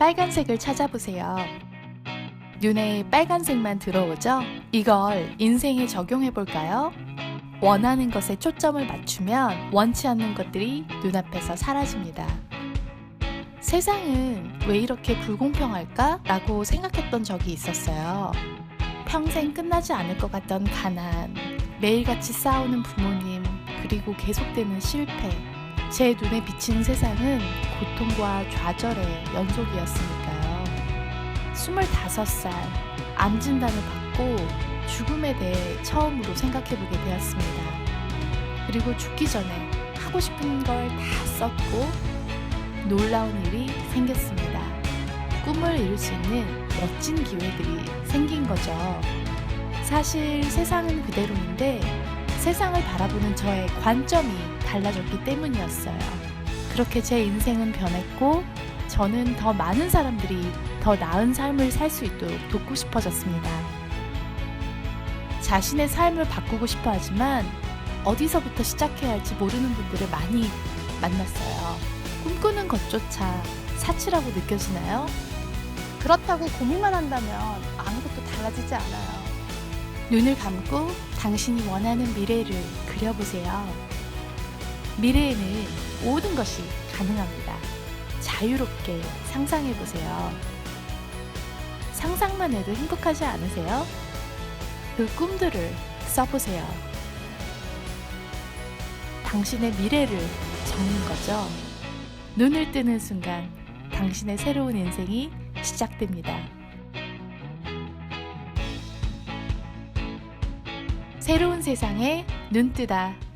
빨간색을 찾아보세요. 눈에 빨간색만 들어오죠? 이걸 인생에 적용해 볼까요? 원하는 것에 초점을 맞추면 원치 않는 것들이 눈앞에서 사라집니다. 세상은 왜 이렇게 불공평할까? 라고 생각했던 적이 있었어요. 평생 끝나지 않을 것 같던 가난, 매일같이 싸우는 부모님, 그리고 계속되는 실패. 제 눈에 비치는 세상은 고통과 좌절의 연속이었으니까요. 25살, 암 진단을 받고 죽음에 대해 처음으로 생각해보게 되었습니다. 그리고 죽기 전에 하고 싶은 걸 다 썼고 놀라운 일이 생겼습니다. 꿈을 이룰 수 있는 멋진 기회들이 생긴 거죠. 사실 세상은 그대로인데 세상을 바라보는 저의 관점이 달라졌기 때문이었어요. 그렇게 제 인생은 변했고 저는 더 많은 사람들이 더 나은 삶을 살 수 있도록 돕고 싶어졌습니다. 자신의 삶을 바꾸고 싶어 하지만 어디서부터 시작해야 할지 모르는 분들을 많이 만났어요. 꿈꾸는 것조차 사치라고 느껴지나요? 그렇다고 고민만 한다면 아무것도 달라지지 않아요. 눈을 감고 당신이 원하는 미래를 그려보세요. 미래에는 모든 것이 가능합니다. 자유롭게 상상해보세요. 상상만 해도 행복하지 않으세요? 그 꿈들을 써보세요. 당신의 미래를 적는 거죠. 눈을 뜨는 순간 당신의 새로운 인생이 시작됩니다. 새로운 세상에 눈뜨다.